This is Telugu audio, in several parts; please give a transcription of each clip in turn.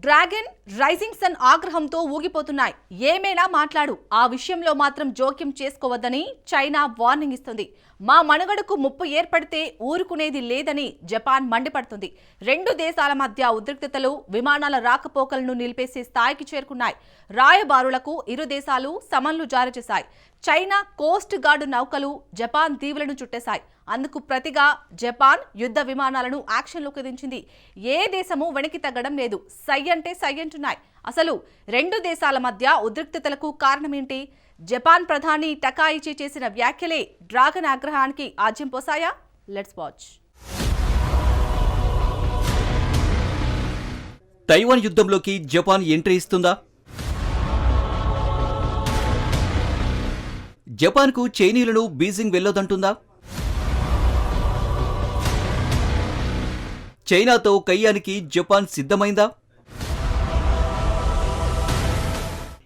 డ్రాగన్ రైజింగ్ సన్ ఆగ్రహంతో ఊగిపోతున్నాయి. ఏమైనా మాట్లాడు. ఆ విషయంలో మాత్రం జోక్యం చేసుకోవద్దని చైనా వార్నింగ్ ఇస్తుంది. మా మనుగడకు ముప్పు ఏర్పడితే ఊరుకునేది లేదని జపాన్ మండిపడుతుంది. రెండు దేశాల మధ్య ఉద్రిక్తతలు విమానాల రాకపోకలను నిలిపేసే స్థాయికి చేరుకున్నాయి. రాయబారులకు ఇరు దేశాలు సమన్లు జారీ చేశాయి. చైనా కోస్ట్ గార్డు నౌకలు జపాన్ దీవులను చుట్టేశాయి. అందుకు ప్రతిగా జపాన్ యుద్ధ విమానాలను యాక్షన్లోకి దించింది. ఏ దేశము వెనక్కి తగ్గడం లేదు. సై అంటే సై అంటున్నాయి. అసలు రెండు దేశాల మధ్య ఉద్రిక్తతలకు కారణమేంటి? జపాన్ ప్రధాని టకాయిచి చేసిన వ్యాఖ్యలే డ్రాగన్ ఆగ్రహానికి ఆజ్యం పోసాయా? లెట్స్ వాచ్ తైవాన్ యుద్ధంలోకి జపాన్ ఎంట్రీ ఇస్తుందా? జపాన్కు చైనీయులను బీజింగ్ వెళ్ళొద్దంటుందా? చైనాతో కయ్యానికి జపాన్ సిద్ధమైందా?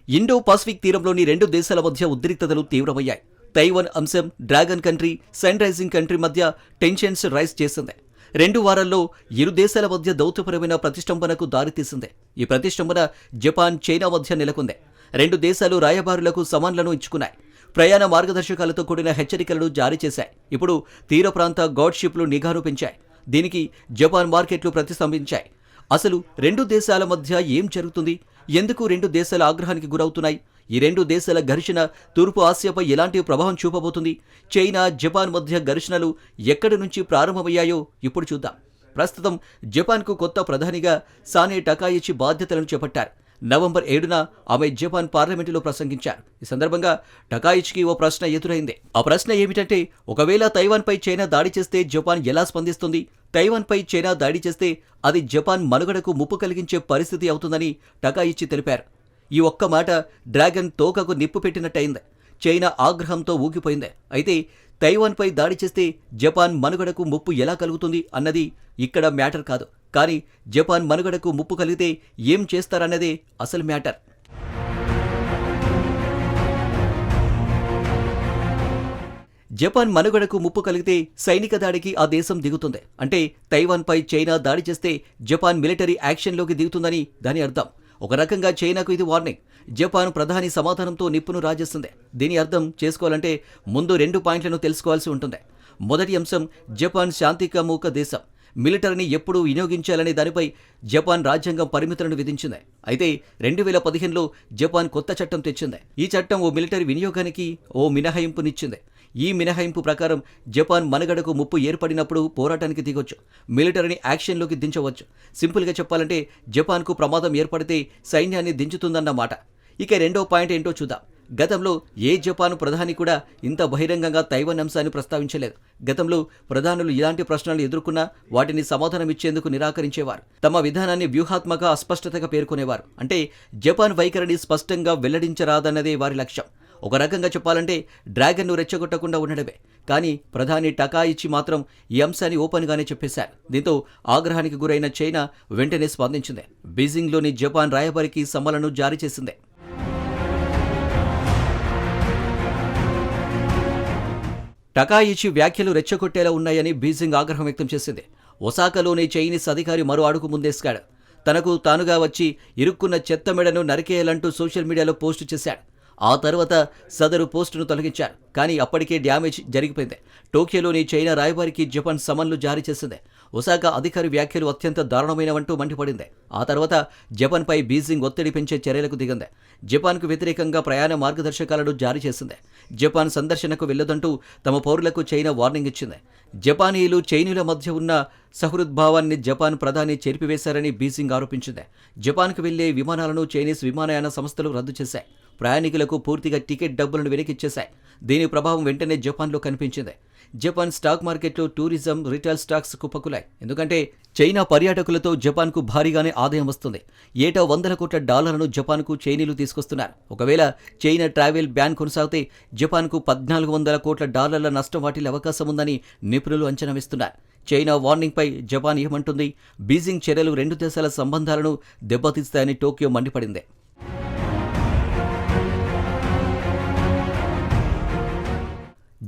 ఇండో పసిఫిక్ తీరంలోని రెండు దేశాల మధ్య ఉద్రిక్తతలు తీవ్రమయ్యాయి. తైవాన్ అంశం dragon country sun rising country మధ్య టెన్షన్స్ రైజ్ చేసింది. రెండు వారాల్లో ఇరు దేశాల మధ్య దౌత్యపరమైన ప్రతిష్టంభనకు దారితీసింది ఈ ప్రతిష్టంభన జపాన్ చైనా మధ్య నెలకొంది. రెండు దేశాలు రాయబారులకు సమాన్లను ఇచ్చుకున్నాయి. ప్రయాణ మార్గదర్శకాలతో కూడిన హెచ్చరికలను జారీ చేశాయి. ఇప్పుడు తీర ప్రాంత గాడ్షిప్లు నిఘాను పెంచాయి. దీనికి జపాన్ మార్కెట్లు ప్రతిస్తంభించాయి. అసలు రెండు దేశాల మధ్య ఏం జరుగుతుంది? ఎందుకు రెండు దేశాల ఆగ్రహానికి గురవుతున్నాయి? ఈ రెండు దేశాల ఘర్షణ తూర్పు ఆసియాపై ఎలాంటి ప్రభావం చూపబోతుంది? చైనా జపాన్ మధ్య ఘర్షణలు ఎక్కడి నుంచి ప్రారంభమయ్యాయో ఇప్పుడు చూద్దాం. ప్రస్తుతం జపాన్కు కొత్త ప్రధానిగా సానే టకాయిచి బాధ్యతలను చేపట్టారు. నవంబర్ ఏడున ఆమె జపాన్ పార్లమెంటులో ప్రసంగించారు. ఈ సందర్భంగా టకాయిచ్కి ఓ ప్రశ్న ఎదురైంది. ఆ ప్రశ్న ఏమిటంటే ఒకవేళ తైవాన్పై చైనా దాడి చేస్తే జపాన్ ఎలా స్పందిస్తుంది? తైవాన్పై చైనా దాడి చేస్తే అది జపాన్ మనుగడకు ముప్పు కలిగించే పరిస్థితి అవుతుందని టకాయిచ్చి తెలిపారు. ఈ ఒక్క మాట డ్రాగన్ తోకకు నిప్పు పెట్టినట్టయింది. చైనా ఆగ్రహంతో ఊగిపోయింది. అయితే తైవాన్పై దాడి చేస్తే జపాన్ మనుగడకు ముప్పు ఎలా కలుగుతుంది అన్నది ఇక్కడ మ్యాటర్ కాదు. కానీ జపాన్ మనుగడకు ముప్పు కలిగితే ఏం చేస్తారన్నదే అసలు మ్యాటర్. జపాన్ మనుగడకు ముప్పు కలిగితే సైనిక దాడికి ఆ దేశం దిగుతుంది. అంటే తైవాన్పై చైనా దాడి చేస్తే జపాన్ మిలిటరీ యాక్షన్లోకి దిగుతుందని దాని అర్థం. ఒక రకంగా చైనాకు ఇది వార్నింగ్. జపాన్ ప్రధాని సమాధానంతో నిప్పును రాజేస్తుంది. దీని అర్థం చేసుకోవాలంటే ముందు రెండు పాయింట్లను తెలుసుకోవాల్సి ఉంటుంది. మొదటి అంశం జపాన్ శాంతికామూక దేశం. మిలిటరీని ఎప్పుడు వినియోగించాలనే దానిపై జపాన్ రాజ్యాంగం పరిమితులను విధించింది. అయితే రెండు వేల పదిహేనులో జపాన్ కొత్త చట్టం తెచ్చింది. ఈ చట్టం ఓ మిలిటరీ వినియోగానికి ఓ మినహాయింపునిచ్చింది. ఈ మినహాయింపు ప్రకారం జపాన్ మనుగడకు ముప్పు ఏర్పడినప్పుడు పోరాటానికి దిగొచ్చు. మిలిటరీని యాక్షన్లోకి దించవచ్చు. సింపుల్గా చెప్పాలంటే జపాన్కు ప్రమాదం ఏర్పడితే సైన్యాన్ని దించుతుందన్నమాట. ఇక రెండో పాయింట్ ఏంటో చూద్దాం. గతంలో ఏ జపాన్ ప్రధాని కూడా ఇంత బహిరంగంగా తైవాన్ అంశాన్ని ప్రస్తావించలేదు. గతంలో ప్రధానులు ఇలాంటి ప్రశ్నలు ఎదుర్కొన్నా వాటిని సమాధానం ఇచ్చేందుకు నిరాకరించేవారు. తమ విధానాన్ని వ్యూహాత్మక అస్పష్టతగా పేర్కొనేవారు. అంటే జపాన్ వైఖరిని స్పష్టంగా వెల్లడించరాదన్నదే వారి లక్ష్యం. ఒక రకంగా చెప్పాలంటే డ్రాగన్ను రెచ్చగొట్టకుండా ఉండడమే. కానీ ప్రధాని టకా ఇచ్చి మాత్రం ఈ అంశాన్ని ఓపెన్గానే చెప్పేశారు. దీంతో ఆగ్రహానికి గురైన చైనా వెంటనే స్పందించింది. బీజింగ్లోని జపాన్ రాయబారికి సమ్మలను జారీ చేసింది. టకాయిచి వ్యాఖ్యలు రెచ్చగొట్టేలా ఉన్నాయని బీజింగ్ ఆగ్రహం వ్యక్తం చేసింది. ఒసాకాలోని చైనీస్ అధికారి మరో అడుగు ముందేశాడు తనకు తానుగా వచ్చి ఇరుక్కున్న చెత్త మెడను నరికేయాలంటూ సోషల్ మీడియాలో పోస్టు చేశాడు. ఆ తర్వాత సదరు పోస్టును తొలగించారు. కానీ అప్పటికే డ్యామేజ్ జరిగిపోయింది. టోక్యోలోని చైనా రాయబారికి జపాన్ సమన్లు జారీ చేసింది. ఒసాకా అధికారి వ్యాఖ్యలు అత్యంత దారుణమైనవంటూ మండిపడింది. ఆ తర్వాత జపాన్పై బీజింగ్ ఒత్తిడి పెంచే చర్యలకు దిగింది. జపాన్కు వ్యతిరేకంగా ప్రయాణ మార్గదర్శకాలను జారీ చేసింది. జపాన్ సందర్శనకు వెళ్ళదంటూ తమ పౌరులకు చైనా వార్నింగ్ ఇచ్చింది. జపానీయులు చైనీయుల మధ్య ఉన్న సహృద్భావాన్ని జపాన్ ప్రధాని చెరిపివేశారని బీజింగ్ ఆరోపించింది. జపాన్కు వెళ్ళే విమానాలను చైనీస్ విమానయాన సంస్థలు రద్దు చేశాయి. ప్రయాణికులకు పూర్తిగా టికెట్ డబ్బులను వెనకిచ్చేశాయి దీని ప్రభావం వెంటనే జపాన్లో కనిపించింది. జపాన్ స్టాక్ మార్కెట్లో టూరిజం రిటైల్ స్టాక్స్ కుప్పకులాయి. ఎందుకంటే చైనా పర్యాటకులతో జపాన్కు భారీగానే ఆదాయం వస్తుంది. ఏటా వందల కోట్ల డాలర్లను జపాన్కు చైనీలు తీసుకొస్తున్నారు. ఒకవేళ చైనా ట్రావెల్ బ్యాన్ కొనసాగితే జపాన్కు పద్నాలుగు వందల కోట్ల డాలర్ల నష్టం వాటిల్లే అవకాశం ఉందని నిపుణులు అంచనా వేస్తున్నారు. చైనా వార్నింగ్పై జపాన్ ఏమంటుంది? బీజింగ్ చర్యలు రెండు దేశాల సంబంధాలను దెబ్బతీస్తాయని టోక్యో మండిపడింది.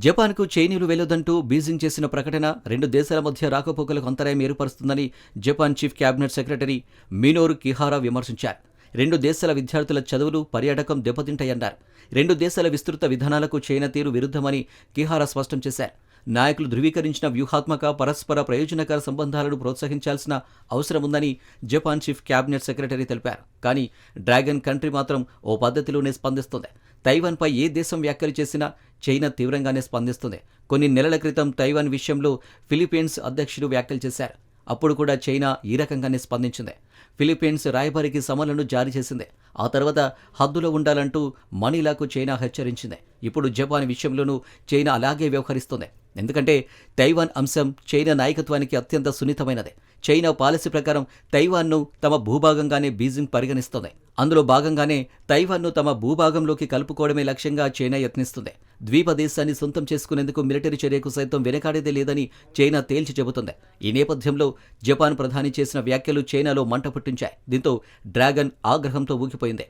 జపాన్కు చైనీయులు వెళ్ళొద్దంటూ బీజింగ్ చేసిన ప్రకటన రెండు దేశాల మధ్య రాకపోకలకు అంతరాయం ఏర్పరుస్తుందని Japan chief cabinet secretary Minoru Kihara విమర్శించారు. రెండు దేశాల విద్యార్థుల చదువులు పర్యాటకం దెబ్బతింటాయన్నారు. రెండు దేశాల విస్తృత విధానాలకు చైనా తీరు విరుద్ధమని కిహారా స్పష్టం చేశారు. నాయకులు ధృవీకరించిన వ్యూహాత్మక పరస్పర ప్రయోజనకర సంబంధాలను ప్రోత్సహించాల్సిన అవసరం ఉందని జపాన్ చీఫ్ క్యాబినెట్ సెక్రటరీ తెలిపారు. కానీ డ్రాగన్ కంట్రీ మాత్రం ఓ పద్ధతిలోనే స్పందిస్తుంది. తైవాన్పై ఏ దేశం వ్యాఖ్యలు చేసినా చైనా తీవ్రంగానే స్పందిస్తుంది. కొన్ని నెలల క్రితం తైవాన్ విషయంలో ఫిలిప్పీన్స్ అధ్యక్షుడు వ్యాఖ్యలు చేశారు. అప్పుడు కూడా చైనా ఈ రకంగానే స్పందించింది. ఫిలిప్పీన్స్ రాయబారికి సమన్లను జారీ చేసింది. ఆ తర్వాత హద్దులో ఉండాలంటూ మనీలాకు చైనా హెచ్చరించింది. ఇప్పుడు జపాన్ విషయంలోనూ చైనా అలాగే వ్యవహరిస్తుంది. ఎందుకంటే తైవాన్ అంశం చైనా నాయకత్వానికి అత్యంత సున్నితమైనది. చైనా పాలసీ ప్రకారం తైవాన్ను తమ భూభాగంగానే బీజింగ్ పరిగణిస్తోంది. అందులో భాగంగానే తైవాన్ను తమ భూభాగంలోకి కలుపుకోవడమే లక్ష్యంగా చైనా యత్నిస్తుంది. ద్వీప దేశాన్ని సొంతం చేసుకునేందుకు మిలిటరీ చర్యకు సైతం వెనకాడేదే లేదని చైనా తేల్చి చెబుతుంది. ఈ నేపథ్యంలో జపాన్ ప్రధాని చేసిన వ్యాఖ్యలు చైనాలో మంట పుట్టించాయి. దీంతో డ్రాగన్ ఆగ్రహంతో ఊగిపోయింది.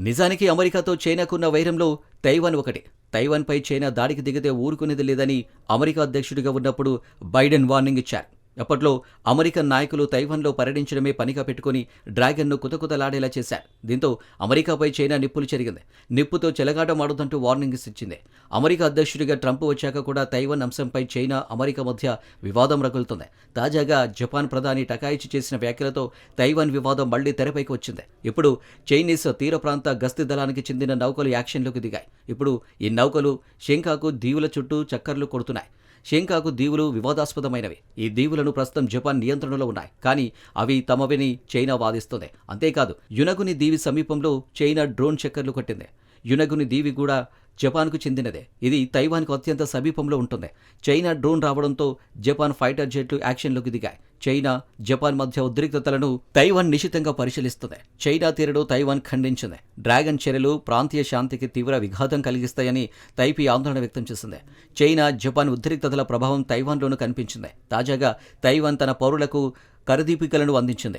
నిజానికి అమెరికాతో చైనాకున్న వైరంలో తైవాన్ ఒకటి. తైవాన్పై చైనా దాడికి దిగితే ఊరుకునేది లేదని అమెరికా అధ్యక్షుడిగా ఉన్నప్పుడు బైడెన్ వార్నింగ్ ఇచ్చారు. అప్పట్లో అమెరికన్ నాయకులు తైవాన్లో పర్యటించడమే పనిగా పెట్టుకుని డ్రాగన్ను కుతకుతలాడేలా చేశారు. దీంతో అమెరికాపై చైనా నిప్పులు చెరిగింది. నిప్పుతో చెలగాటమాడుదంటూ వార్నింగ్స్ ఇచ్చింది అమెరికా అధ్యక్షుడిగా ట్రంప్ వచ్చాక కూడా తైవాన్ అంశంపై చైనా అమెరికా మధ్య వివాదం రగులుతుంది. తాజాగా జపాన్ ప్రధాని టకాయిచి చేసిన వ్యాఖ్యలతో తైవాన్ వివాదం మళ్ళీ తెరపైకి వచ్చింది. ఇప్పుడు చైనీస్ తీర ప్రాంత గస్తీ దళానికి చెందిన నౌకలు యాక్షన్లోకి దిగాయి. ఇప్పుడు ఈ నౌకలు షెంకాకు దీవుల చుట్టూ చక్కర్లు కొడుతున్నాయి. షెంకాకు దీవులు వివాదాస్పదమైనవి. ఈ దీవులను ప్రస్తుతం జపాన్ నియంత్రణలో ఉన్నాయి. కానీ అవి తమవిని చైనా వాదిస్తుంది. అంతేకాదు యునగుని దీవి సమీపంలో చైనా డ్రోన్ చక్కర్లు కొట్టింది. యునగుని దీవి కూడా జపాన్కు చెందినదే. ఇది తైవాన్కు అత్యంత సమీపంలో ఉంటుంది. చైనా డ్రోన్ రావడంతో జపాన్ ఫైటర్ జెట్లు యాక్షన్లోకి దిగాయి. చైనా జపాన్ మధ్య ఉద్రిక్తతలను తైవాన్ నిశితంగా పరిశీలిస్తుంది. చైనా తీరును తైవాన్ ఖండించింది. డ్రాగన్ చర్యలు ప్రాంతీయ శాంతికి తీవ్ర విఘాతం కలిగిస్తాయని తైపీ ఆందోళన వ్యక్తం చేసింది. చైనా జపాన్ ఉద్రిక్తతల ప్రభావం తైవాన్లోనూ కనిపించింది. తాజాగా తైవాన్ తన పౌరులకు కరదీపికలను అందించింది.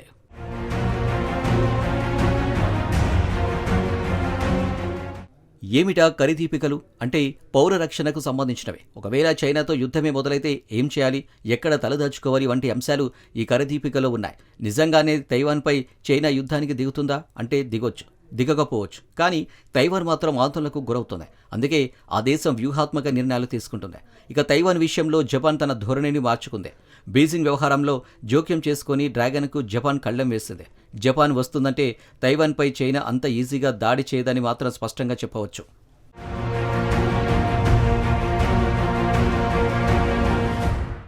ఏమిటా కరిదీపికలు? అంటే పౌర రక్షణకు సంబంధించినవి. ఒకవేళ చైనాతో యుద్ధమే మొదలైతే ఏం చేయాలి? ఎక్కడ తలదాచుకోవాలి? వంటి అంశాలు ఈ కరదీపికలో ఉన్నాయి. నిజంగానే తైవాన్పై చైనా యుద్ధానికి దిగుతుందా? అంటే దిగొచ్చు. దిగకపోవచ్చు. కానీ తైవాన్ మాత్రం ఆందోళనకు గురవుతుంది. అందుకే ఆ దేశం వ్యూహాత్మక నిర్ణయాలు తీసుకుంటుంది. ఇక తైవాన్ విషయంలో జపాన్ తన ధోరణిని మార్చుకుంది. బీజింగ్ వ్యవహారంలో జోక్యం చేసుకుని డ్రాగన్కు జపాన్ కళ్ళెం వేసింది. జపాన్ వస్తుందంటే తైవాన్పై చైనా అంత ఈజీగా దాడి చేయదని మాత్రం స్పష్టంగా చెప్పవచ్చు.